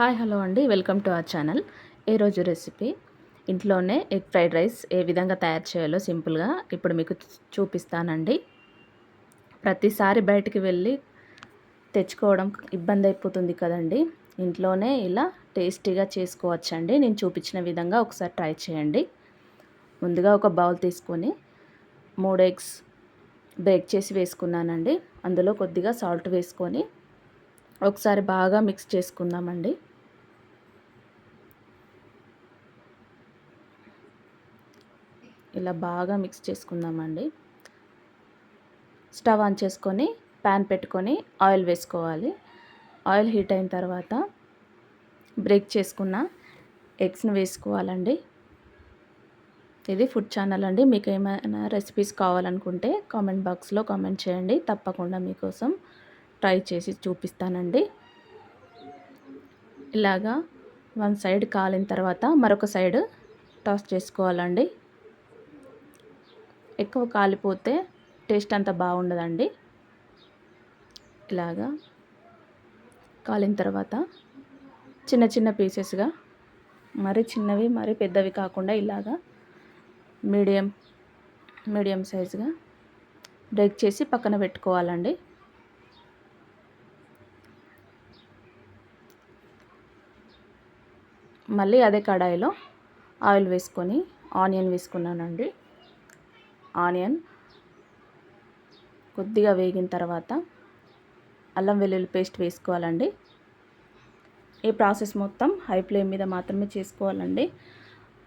Hi hello అండి. Welcome to our channel. ఈరోజు recipe? ఇంట్లోనే ఎగ్ ఫ్రైడ్ రైస్ ఏ విధంగా తయారు చేయాలో సింపుల్గా ఇప్పుడు మీకు చూపిస్తానండి. ప్రతిసారి బయటికి వెళ్ళి తెచ్చుకోవడం ఇబ్బంది అయిపోతుంది కదండి. ఇంట్లోనే ఇలా టేస్టీగా చేసుకోవచ్చండి. నేను చూపించిన విధంగా ఒకసారి ట్రై చేయండి. ముందుగా ఒక బౌల్ తీసుకొని మూడు ఎగ్స్ బ్రేక్ చేసి వేసుకున్నానండి. అందులో కొద్దిగా సాల్ట్ వేసుకొని ఒకసారి బాగా మిక్స్ చేసుకుందామండి. ఇలా బాగా మిక్స్ చేసుకుందామండి. స్టవ్ ఆన్ చేసుకొని ప్యాన్ పెట్టుకొని ఆయిల్ వేసుకోవాలి. ఆయిల్ హీట్ అయిన తర్వాత బ్రేక్ చేసుకున్న ఎగ్స్ని వేసుకోవాలండి. ఇది ఫుడ్ ఛానల్ అండి. మీకు ఏమైనా రెసిపీస్ కావాలనుకుంటే కామెంట్ బాక్స్లో కామెంట్ చేయండి. తప్పకుండా మీకోసం ట్రై చేసి చూపిస్తానండి. ఇలాగా వన్ సైడ్ కాలిన తర్వాత మరొక సైడ్ టాస్ చేసుకోవాలండి. ఎక్కువ కాలిపోతే టేస్ట్ అంత బాగుండదండి. ఇలాగా కాలిన తర్వాత చిన్న చిన్న పీసెస్గా మరి చిన్నవి మరి పెద్దవి కాకుండా ఇలాగా మీడియం మీడియం సైజుగా బ్రేక్ చేసి పక్కన పెట్టుకోవాలండి. మళ్ళీ అదే కడాయిలో ఆయిల్ వేసుకొని ఆనియన్ వేసుకున్నానండి. ఆనియన్ కొద్దిగా వేగిన తర్వాత అల్లం వెల్లుల్లి పేస్ట్ వేసుకోవాలండి. ఈ ప్రాసెస్ మొత్తం హై ఫ్లేమ్ మీద మాత్రమే చేసుకోవాలండి.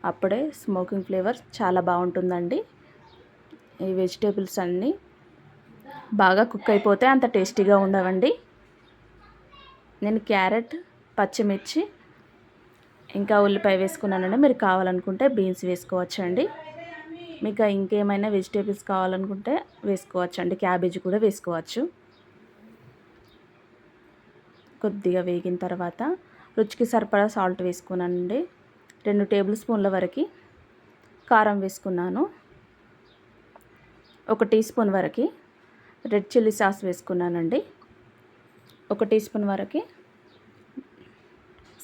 అప్పుడే స్మోకింగ్ ఫ్లేవర్ చాలా బాగుంటుందండి. ఈ వెజిటేబుల్స్ అన్నీ బాగా కుక్ అయిపోతే అంత టేస్టీగా ఉండవండి. నేను క్యారెట్ పచ్చిమిర్చి ఇంకా ఉల్లిపాయ వేసుకున్నానండి. మీరు కావాలనుకుంటే బీన్స్ వేసుకోవచ్చండి. మీకు ఇంకేమైనా వెజిటేబుల్స్ కావాలనుకుంటే వేసుకోవచ్చు. అండి క్యాబేజీ కూడా వేసుకోవచ్చు. కొద్దిగా వేగిన తర్వాత రుచికి సరిపడా సాల్ట్ వేసుకున్నానండి రెండు టేబుల్ స్పూన్ల వరకు కారం వేసుకున్నాను. ఒక టీ స్పూన్ వరకు రెడ్ చిల్లీ సాస్ వేసుకున్నానండి. ఒక టీ స్పూన్ వరకు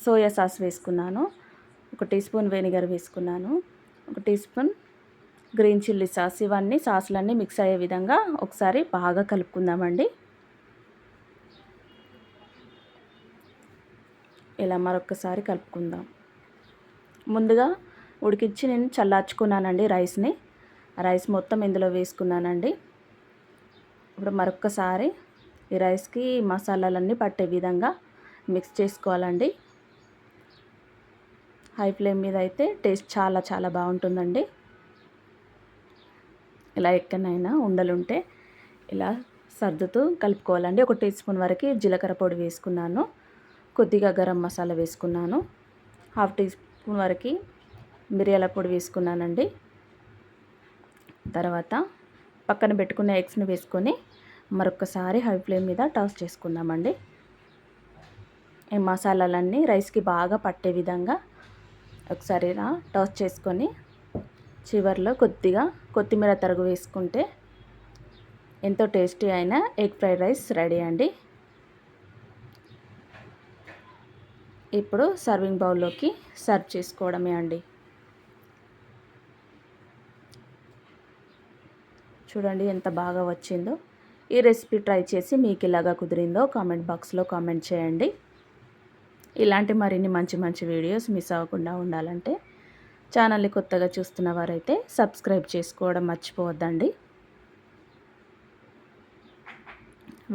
సోయా సాస్ వేసుకున్నాను. ఒక టీ స్పూన్ వెనిగర్ వేసుకున్నాను. ఒక teaspoon green chilli sauce ఇవన్నీ సాసులన్నీ మిక్స్ అయ్యే విధంగా ఒకసారి బాగా కలుపుకుందామండి. ఇలా మరొకసారి కలుపుకుందాం. ముందుగా ఉడికించి నేను చల్లార్చుకున్నానండి రైస్ని. రైస్ మొత్తం ఇందులో వేసుకున్నానండి. ఇప్పుడు మరొకసారి ఈ రైస్కి మసాలాలన్నీ పట్టే విధంగా మిక్స్ చేసుకోవాలండి. హై ఫ్లేమ్ మీద అయితే టేస్ట్ చాలా చాలా బాగుంటుందండి. ఇలా ఎక్కడైనా ఉండలుంటే ఇలా సర్దుతూ కలుపుకోవాలండి. ఒక టీ స్పూన్ వరకు జీలకర్ర పొడి వేసుకున్నాను. కొద్దిగా గరం మసాలా వేసుకున్నాను. హాఫ్ టీ స్పూన్ వరకు మిరియాల పొడి వేసుకున్నానండి. తర్వాత పక్కన పెట్టుకున్న ఎగ్స్ని వేసుకొని మరొకసారి హై ఫ్లేమ్ మీద టాస్ చేసుకుందామండి. ఈ మసాలాలన్నీ రైస్కి బాగా పట్టే విధంగా ఒకసారి టాస్ చేసుకొని చివరిలో కొద్దిగా కొత్తిమీర తరుగు వేసుకుంటే ఎంతో టేస్టీ అయిన ఎగ్ ఫ్రైడ్ రైస్ రెడీ అండి. ఇప్పుడు సర్వింగ్ బౌల్లోకి సర్వ్ చేసుకోవడమే అండి. చూడండి ఎంత బాగా వచ్చిందో. ఈ రెసిపీ ట్రై చేసి మీకు ఇలాగా కుదిరిందో కామెంట్ బాక్స్లో కామెంట్ చేయండి. ఇలాంటి మరిన్ని మంచి మంచి వీడియోస్ మిస్ అవ్వకుండా ఉండాలంటే ఛానల్ని కొత్తగా చూస్తున్న వారైతే సబ్స్క్రైబ్ చేసుకోవడం మర్చిపోవద్దండి.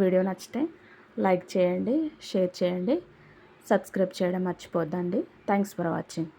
వీడియో నచ్చితే లైక్ చేయండి షేర్ చేయండి సబ్స్క్రైబ్ చేయడం మర్చిపోద్దండి. Thanks for watching